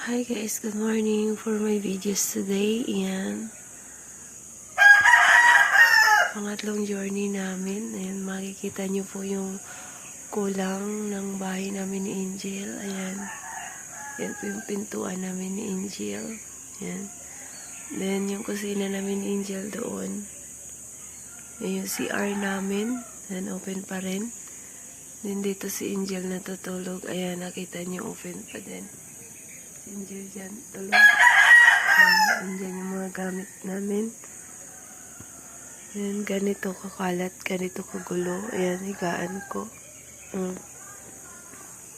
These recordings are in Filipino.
Hi guys, good morning for my videos today. Ayan. Pangatlong journey namin. Ayan, makikita niyo po yung kulang ng bahay namin ni Angel. Ayan. Yan po yung pintuan namin ni Angel. Ayan. Then, yung kusina namin ni Angel doon. Yan yung CR namin. Ayan, open pa rin. Then, dito si Angel natutulog. Ayan, nakita niyo open pa din. Angel dyan, tulog. Andyan yung mga gamit namin. Ayan, ganito kakalat, ganito kagulo. Ayan, higaan ko. Mm.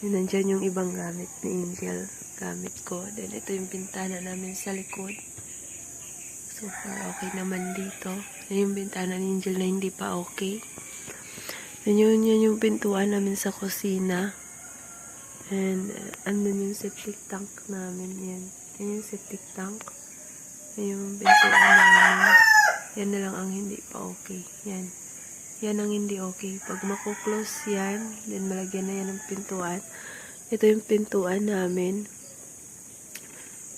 Yan, nandyan yung ibang gamit ni Angel. Gamit ko. Then, ito yung bintana namin sa likod. So okay naman dito. Yan yung bintana ni Angel na hindi pa okay. Yan yun, yan yung pintuan namin sa kusina. And, uh, andun yung septic tank namin. Yan. Yan yung septic tank. Yan yung pintuan namin. Yan na lang ang hindi pa okay. Yan. Yan ang hindi okay. Pag makuklose yan, then malagyan na yan ng pintuan. Ito yung pintuan namin.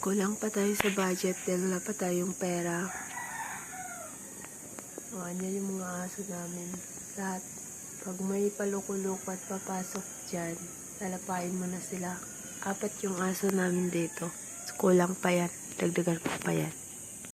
Kulang pa tayo sa budget dahil wala pa tayong pera. O, andyan yung mga aso namin. Lahat. Pag may palukuloko at papasok dyan, lalapain mo na sila. Apat yung aso namin dito. Kulang pa yan. Dagdagan ko pa yan.